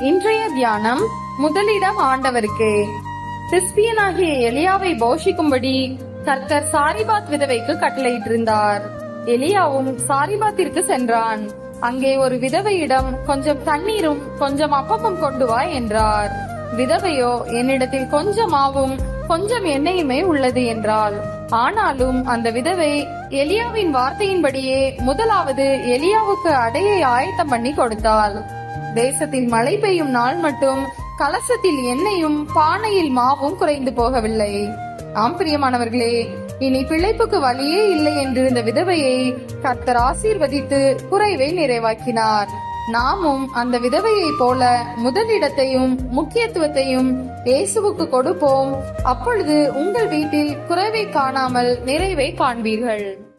இன்றைய தியானம் முதலிடம் ஆண்டவருக்கு. கிறிஸ்தியனாகிய எலியாவை போஷிக்கும்படி கர்த்தர் சாரிபாத் விதவைக்கு கட்டளையிட்டிருந்தார். எலியாவும் சாரிபாத்திற்கு சென்றான். அங்கே ஒரு விதவையிடம் கொஞ்சம் தண்ணீரும் கொஞ்சம் அப்பமும் கொண்டு வா என்றார். விதவையோ என்னிடத்தில் கொஞ்சம் மாவும் கொஞ்சம் எண்ணெயுமே உள்ளது என்றாள். ஆனாலும் அந்த விதவை எலியாவின் வார்த்தையின்படியே முதலாவது எலியாவுக்கு அடையை ஆயத்தம் பண்ணி கொடுத்தாள். தேசத்தில் மழை பெய்யும் நாள் மட்டும் கலசத்தில் எண்ணெயும் பானையில் மாவும் குறைந்து போகவில்லை. ஆம் பிரியமானவர்களே இனி பிழைப்புக்கு வழியே இல்லை என்று இந்த விதவையை கர்த்தர் ஆசீர்வதித்து குறைவை நிறைவாக்கினார். நாமும் அந்த விதவையைப் போல முதலிடத்தையும் முக்கியத்துவத்தையும் இயேசுவுக்கு கொடுப்போம். அப்பொழுது உங்கள் வீட்டில் குறைவை காணாமல் நிறைவை காண்பீர்கள்.